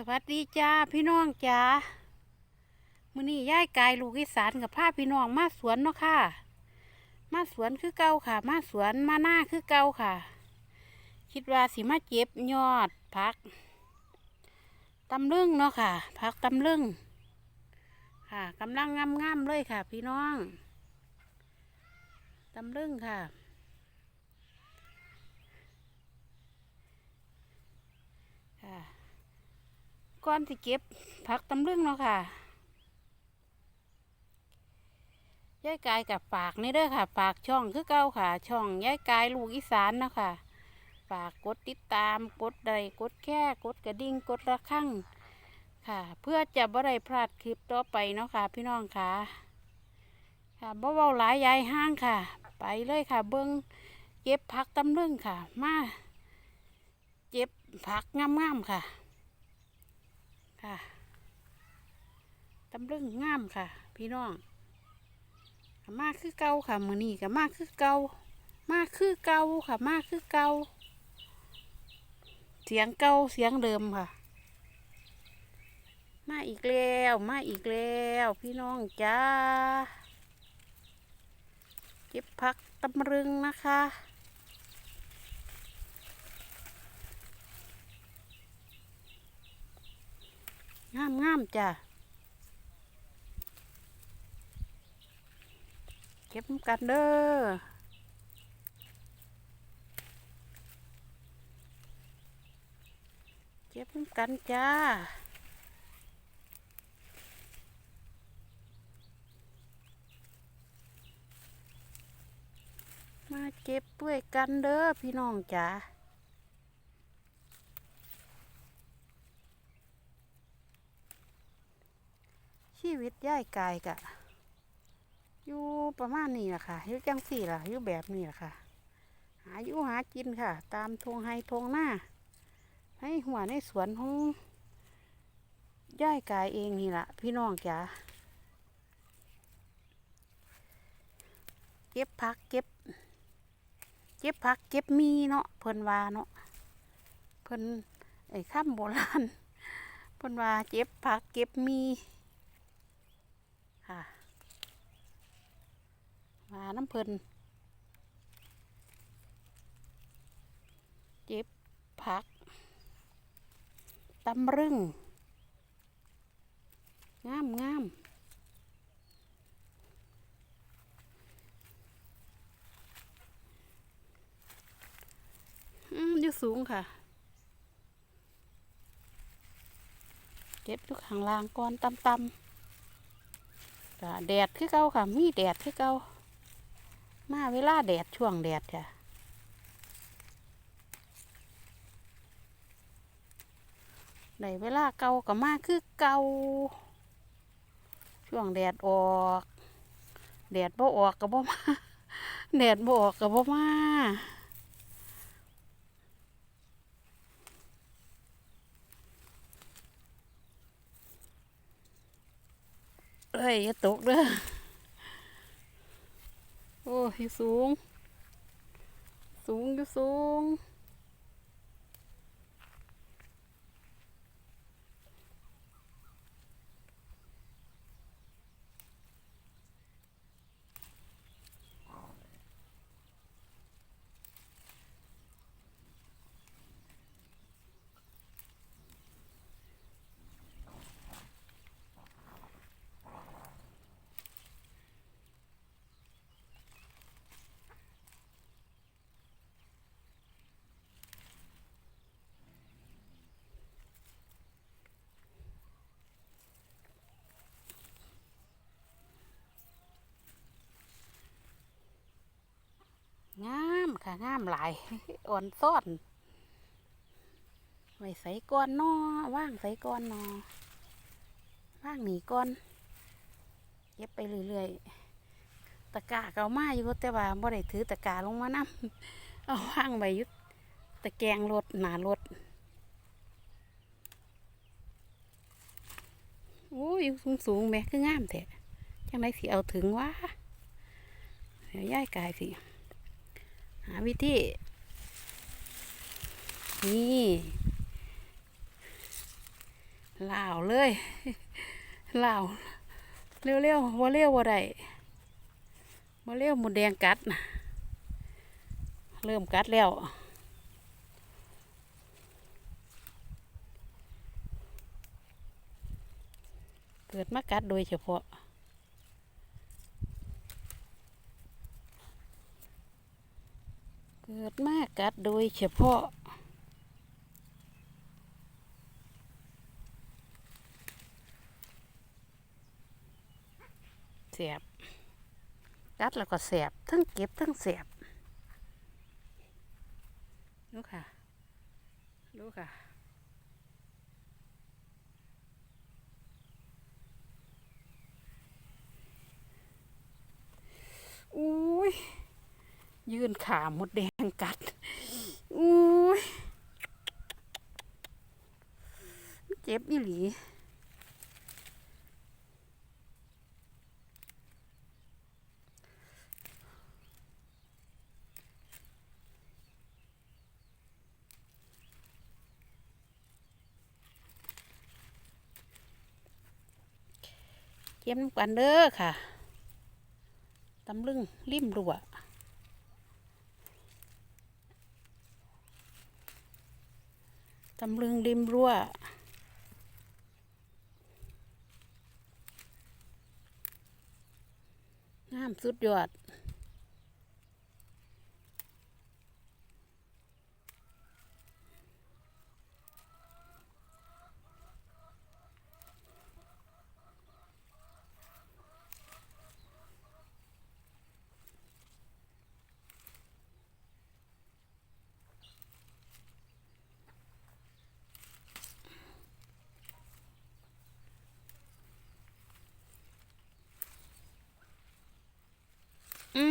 สวัสดีจ้าพี่น้องจ้ามื้อนี้ย่ายกายลูกอีสานกับพาพี่น้องมาสวนเนาะค่ะ มาสวนคือเก่าค่ะ มาสวนมาหน้าคือเก่าค่ะ คิดว่าสิมาเจ็บยอดพักตำลึงเนาะค่ะพักตำลึงค่ะกำลังงามๆเลยค่ะ พี่น้องตำลึงค่ะ ก่อนที่เก็บผักตำลึงเนาะค่ะยายกายกับฝากนี่เด้อค่ะ ฝากช่องคือเก่าค่ะ ช่องยายกายลูกอีสานเนาะค่ะ ฝากกดติดตามกดใดกดแค่กดกระดิ่งกดระฆังค่ะ เพื่อจะบ่ได้พลาดคลิปต่อไปเนาะค่ะ พี่น้องค่ะค่ะบ่เว้าหลายยายห้างค่ะ ไปเลยค่ะ เบิ้งเก็บผักตำลึงค่ะ มาเก็บผักงามๆค่ะ ค่ะตำลึงงามค่ะ พี่น้องมากคือเก่าค่ะมือนี้ก็มากคือเก่ามากคือเก่าค่ะ มากคือเก่าเสียงเก่าเสียงเดิมค่ะ มาอีกแล้วมาอีกแล้วพี่น้องจ้าเก็บผักตำลึงนะคะ งามงามจ้ะเก็บกันเด้อเก็บกันจ้ามาเก็บด้วยกันเด้อพี่น้องจ้า ชีวิตย่ายกายกะอยู่ประมาณนี้แหละค่ะอยู่จังสี่ล่ะอยู่แบบนี้แหละค่ะ หาอยู่หากินค่ะ ตามทงไฮทงหน้า ให้หัวในสวนของย่ายกายเองนี่แหละพี่น้องจ๋าเก็บผักเก็บ เก็บผักเก็บมีเนาะเพิ่นว่าเนาะเพิ่นไอ้ข้ามโบราณเพิ่นว่าเก็บผักเก็บมี ค่ะมาน้ำเพลินเจ็บผักตำรึงงามงามอืมอยู่สูงค่ะ เก็บอยู่ข้างล่างก่อนตำๆก็แดดคือเก่าค่ะ มีแดดคือเก่า มาเวลาแดดช่วงแดดจ้ะในเวลาเก่าก็มาคือเก่าช่วงแดดออกแดดบ่ออกก็บ่มาแดดบ่ออกก็บ่มาเอ้ยอย่าตกเด้อ โอ้ยสูง สูงอยู่สูงาม ค่ะงามหลายอ่อนซ่อนไว้ใส่ก้อนนอว่างใส่ก้อนนอว่างหนีก้อนเก็บไปเรื่อยๆตะกร้าเก่ามาอยู่แต่ว่าบ่ได้ถือตะกร้าลงมานํเอาว่างไว้ยุดตะแกงรถหนารถโอ้ยสูงสูงแม่คืองามแท้จังไรสิเอาถึงวะเดี๋ยวย้ายกายสิ หาวิธีนี่ลาวเลยลาวเร็วๆร็วว่าเร็วว่าได้ว่าเร็วหมดแดงกัดนะเริ่มกัดแล้วเกิดมากัดโดยเฉพาะ เกิดมา กัดโดยเฉพาะ เสียบ กัดแล้วก็เสียบ ทั้งเก็บทั้งเสียบดูค่ะ ดูค่ะอุ้ย ยืนขาหมดแดงกัดอุ้ยเจ็บอีหลีเก็บน้ำกันเด้อค่ะ ตำลึงริมรั่ว ตำลึงริมรั่วงามสุดยอด อื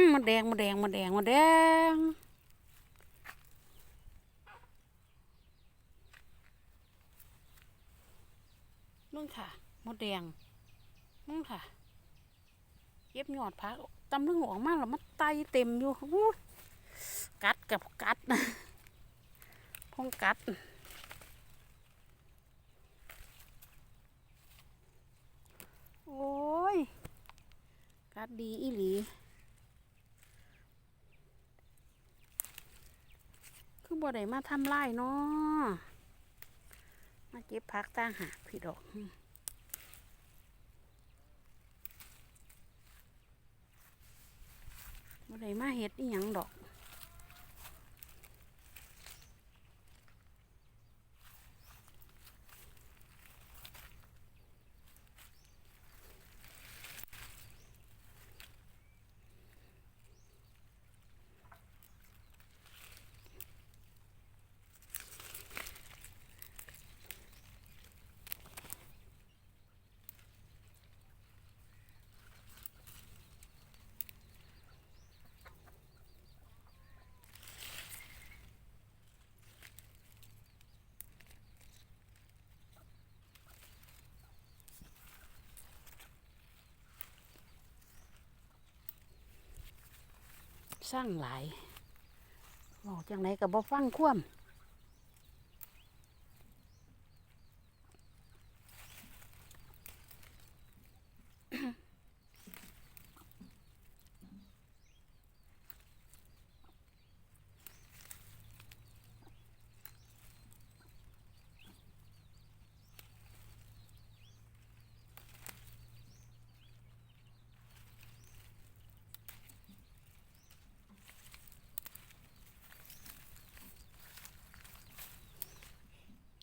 มมัน แดงมันแดงมันแดงมันแดงมึงค่ะมดแดงมึงค่ะเก็บยอดพักตำลึงออกมาแล้วมันไตเต็มอยู่กัดกับกัดพงกัดโอ้ย กัดดีอีหลี คือบ่ได้มาทำไร่เนาะมาเก็บพักตั้งหากพี่ดอกบ่ได้มาเห็ดอีหยังดอก สร้างหลายบอกจังไหนกับบ่ฟังคว่ำ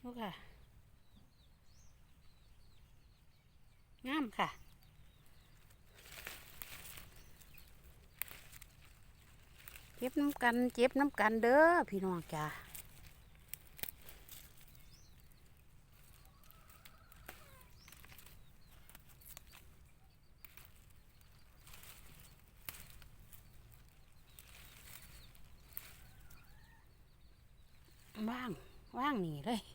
ลูกค่ะ งามค่ะ เจ็บน้ำกัน เจ็บน้ำกันเด้อพี่น้องจ้าว่าง ว่างนี่เลย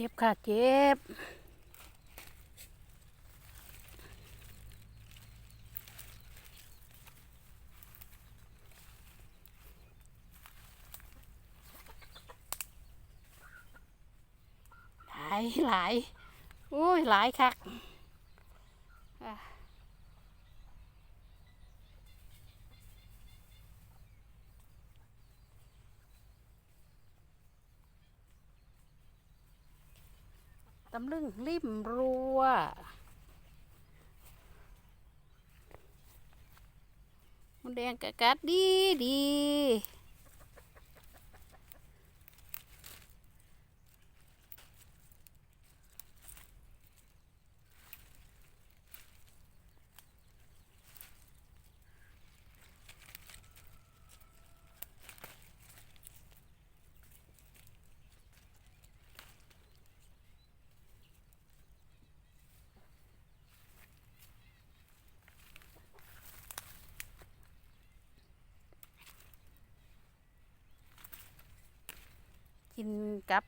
เจ็บค่ะเจ็บหลายหลายอุ้ยหลายคักอะตำ ลึงริมรั้วมันแดงกะกัดดีดี กินกับ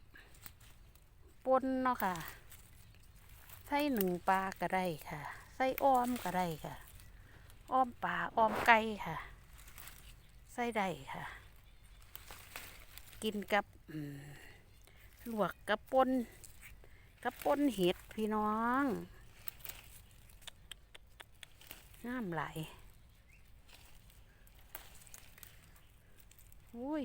ปนเนาะค่ะใส่หนึ่งปลาก็ได้ค่ะใส่อ้อมก็ได้ค่ะ อ้อมปลาอ้อมไก่ค่ะ ใส่ได้ค่ะ กินกับลวกกับปนกับปนเห็ดพี่น้องงามหลายอุ้ย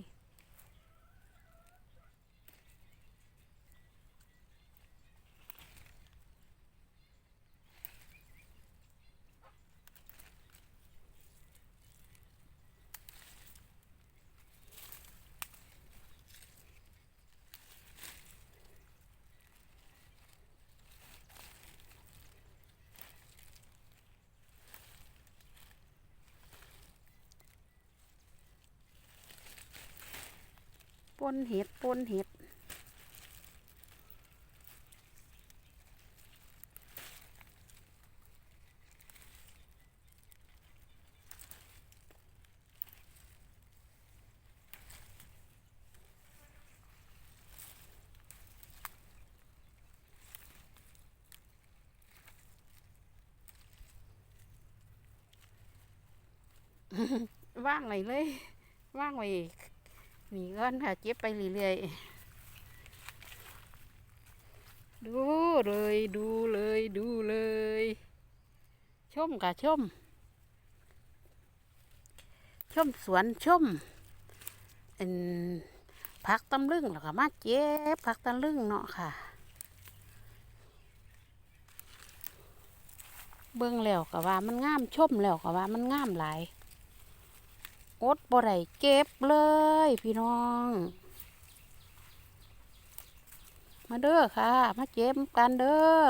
นเห็ดปนเห็ดว่างไว้เลย ว่างไว้ นี่ก่อนค่ะเจ็บไปเรื่อยๆ ดูเลยดูเลยดูเลย ชมค่ะชม ชมสวนชมอันผักตำลึงแล้วก็มาเจ็บผักตำลึงเนาะค่ะ เบิ่งแล้วก็ว่ามันงามชมแล้วก็ว่ามันงามหลาย อดบ่ได้เก็บเลยพี่น้อง มาเด้อค่ะ มาเก็บกันเด้อ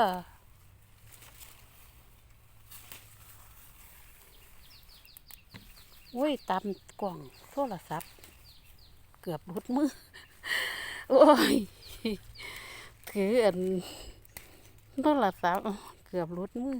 อุ้ยตำกล่องโทรศัพท์ เกือบหลุดมือ โอ้ย ถืออันโทรศัพท์เกือบหลุดมือ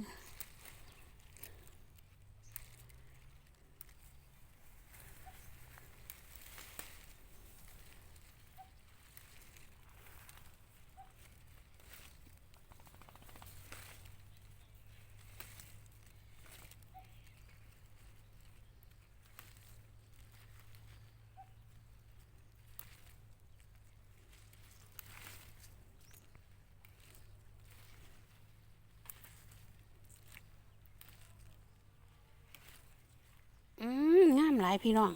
มงามห ลายพี่น้อง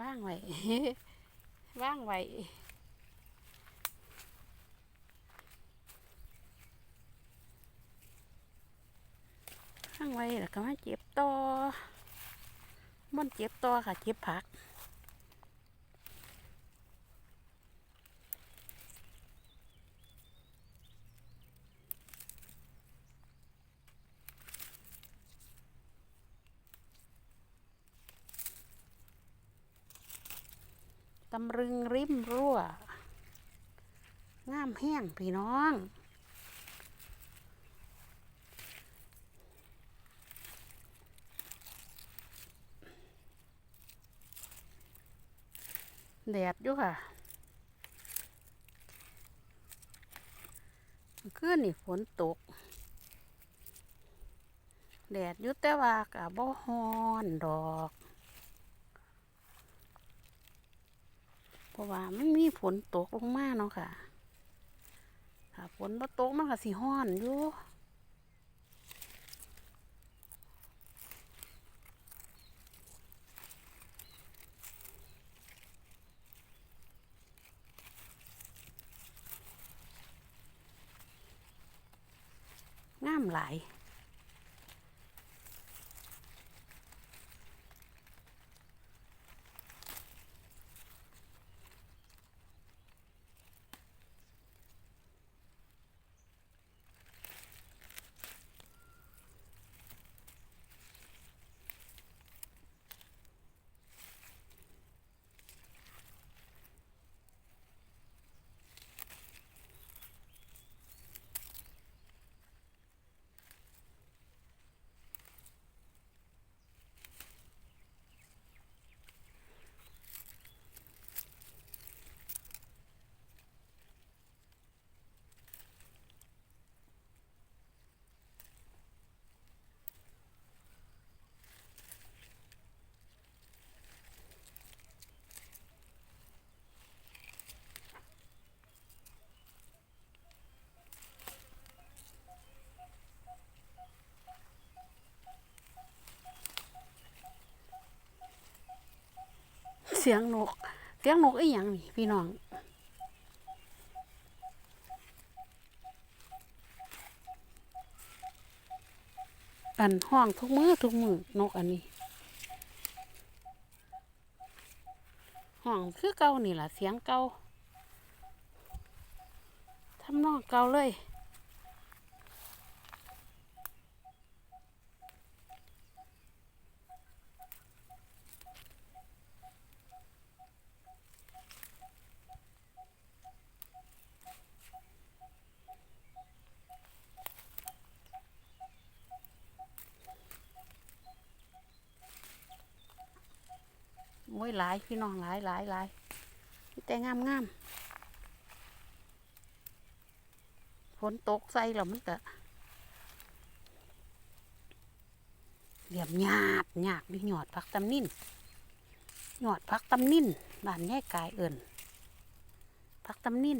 ว่างไว้ว่างไว้ว่างไว้แล้วก็มาเจ็บต่อมันเจ็บต่อค่ะเจ็บผัก ตำรึงริมรั่ว งามแห้งพี่น้อง แดดอยู่ค่ะขึ้นนี่ฝนตก แดดยุดแต่ว่ากับบ่ฮอนดอก ราะว่ามันมีฝนตกลงมาเนาะค่ะ ถ้าฝนบ่ตกมันก็สิฮ้อนอยู่งามหลาย เสียงนก เสียงนกอีหยังนี่พี่น้องอันห้องทุกมือทุกมือนกอันนี้ห้องคือเก่านี่ล่ะเสียงเก่าทำนองเก่าเลย หลายพี่น้องหลายหลายหลายมีแต่งามงามฝนตกใส่แล้วมันก็เหลี่ยมหยาบหยาบดิหยอดพักตำนิ่นหยอดพักตำนิ่นบ้านแย่กายเอิ่นพักตำนิ่น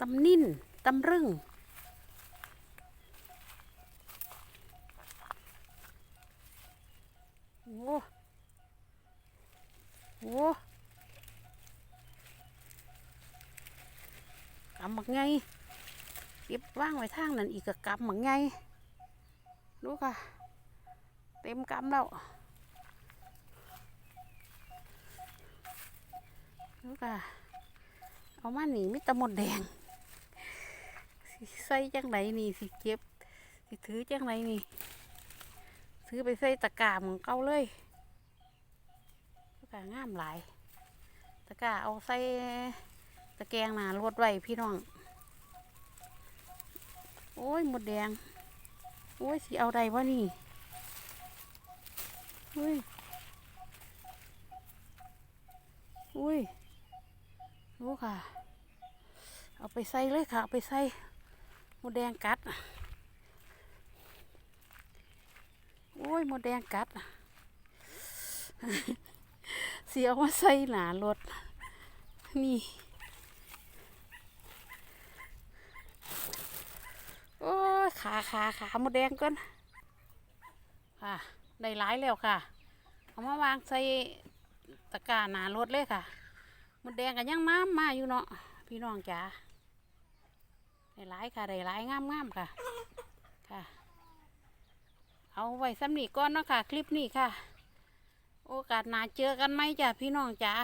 ตำนิ่นตำรึง โอ้โห กำบักไงเก็บว่างไว้ทางนั้นอีกก็กำบักไงดูค่ะ เต็มกำแล้วดูค่ะเอามาหนีมิตรหมดแดงสิใส่จังไหนนี่สิเก็บสิถือจังไหนนี่ ซื้อไปใส่ตะกร้าของเก่าเลย กร้างามหลาย ตะกร้าเอาใส่ตะแกรงหนารถไว้พี่น้อง โอ้ยหมดแดง โอ้ยสิเอาใดวะนี่อุ้ยอุ้ยรู้ค่ะ เอาไปใส่เลยค่ะ เอาไปใส่หมดแดงกัด โอ้ยหมดแดงกัด เสียเอาใส่หนารถ นี่ โอ้ยขาขาขาหมดแดงก่อนค่ะได้หลายแล้วค่ะ เอามาวางใส่ตะกร้าหนารถเลยค่ะหมดแดงกันยังน้ำมาอยู่เนาะพี่น้องจ๋าได้หลายค่ะได้หลายงามๆค่ะค่ะ เอาไว้สำนีก่อนเนาะค่ะ คลิปนี้ค่ะ โอกาสหน้าเจอกันไหมจ้ะพี่น้องจ้า